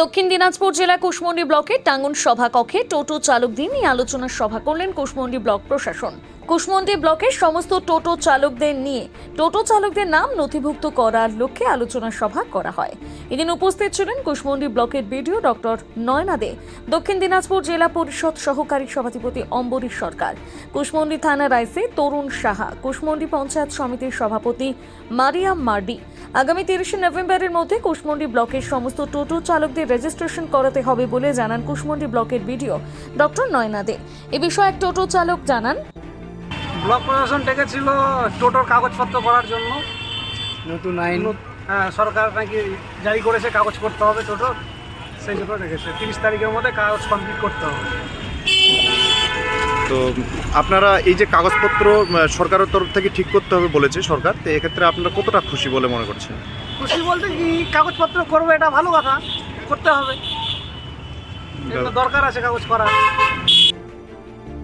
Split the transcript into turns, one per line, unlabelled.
দক্ষিণ দিনাজপুর জেলা কুশমন্ডি ব্লকের টাঙ্গন সভা কক্ষে টোটো চালকদের নিয়ে আলোচনা সভা করলেন কুশমন্ডি ব্লক প্রশাসন। কুশমন্ডি ব্লকের সমস্ত টোটো চালকদের নিয়ে টোটো চালকদের নাম নথিভুক্ত করার লক্ষ্যে আলোচনা সভা করা হয়। এদিন উপস্থিত ছিলেন কুশমন্ডি ব্লকের বিডিও ডক্টর নয়না দে, দক্ষিণ দিনাজপুর জেলা পরিষদ সহকারী সভাধিপতি অম্বরীশ সরকার কুশমন্ডি থানার আইসি তরুণ সাহা কুশমন্ডি পঞ্চায়েত সমিতির সভাপতি মারিয়াম মার্ডি। আগামী তিরিশে নভেম্বরের মধ্যে কুশমন্ডি ব্লকের সমস্ত টোটো চালকদের রেজিস্ট্রেশন করাতে হবে বলে জানান কুশমন্ডি ব্লকের বিডিও ডক্টর নয়না দে। এ বিষয়ে এক টোটো চালক জানান
ব্লক প্রশাসন ডেকেছিল টোটোর কাগজপত্র করার জন্য।
নতুন আইন।
হ্যাঁ সরকার নাকি জারি করেছে কাগজ করতে হবে টোটোর সেই জন্য ডেকেছে তিরিশ তারিখের মধ্যে কাগজ কমপ্লিট করতে হবে।
তো আপনারা এই যে কাগজপত্র সরকারের তরফ থেকে ঠিক করতে হবে বলেছে সরকার তো এক্ষেত্রে আপনারা কতটা খুশি বলে মনে করছেন?
খুশি বলতে কি কাগজপত্র করব এটা ভালো কথা করতে হবে। এটা দরকার আছে কাগজ করা